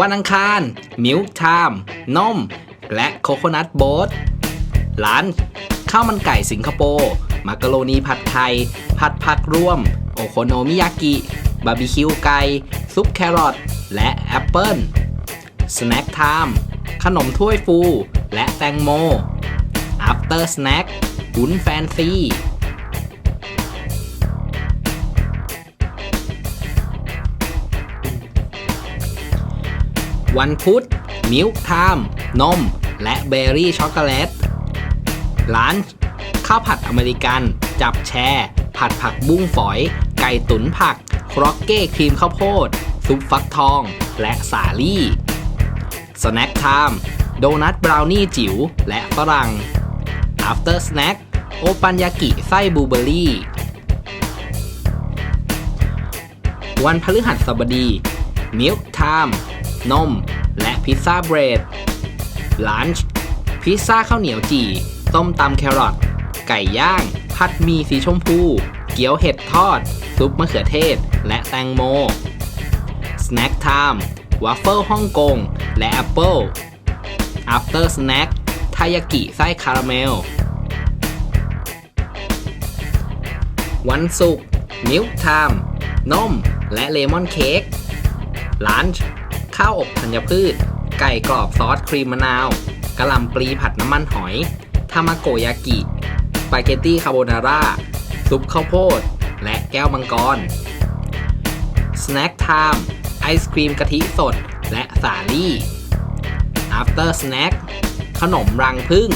วันอังคาร มิลค์ไทม์นม และโคโคนัทโบ๊ทร้านข้าวมันไก่สิงคโปร์มักกะโรนีผัดไทย ผัดผักรวม โอโคโนมิยากิ บาร์บีคิวไก่ ซุปแครอท และแอปเปิ้ล สแน็คไทม์ขนมถ้วยฟู และแตงโม After Snack วุ้นแฟนซี วันพุธมิลค์ไทม์นม และเบอร์รี่ช็อกโกแลตร้านข้าวผัดอเมริกัน จับแชร์ ผัดผักบุ้งฝอย ไก่ตุ๋นผัก ครอกเก้ครีมข้าวโพด ซุปฟักทอง และสาลี่ สแน็คไทม์โดนัทบราวนี่จิ๋วและฝรั่ง After Snack โอปันยากิไส้บลูเบอร์รี่ วันพฤหัสบดีมิลค์ไทม์ นม และพิซซ่าเบรดลันช์พิซซ่าข้าวเหนียวจี่ ต้มตำแครอท ไก่ย่าง ผัดหมีสีชมพู เกี๊ยวเห็ดทอด ซุปมะเขือเทศ และแตงโม สแน็คไทม์วัฟเฟิลฮ่องกง และแอปเปิล After Snack ทายากิไส้คาราเมล วันศุกร์มิลค์ไทม์นม และเลมอนเค้กลันช์ ข้าวอบธัญพืช ไก่กรอบซอสครีมมะนาวกะหล่ำปลีผัดน้ำมันหอย ทามาโกยากิ สปาเกตตี้คาโบนาร่า ซุปข้าวโพด และแก้วมังกร สแน็คไทม์ไอศครีมกะทิสด และสาลี่ After Snack ขนมรังผึ้ง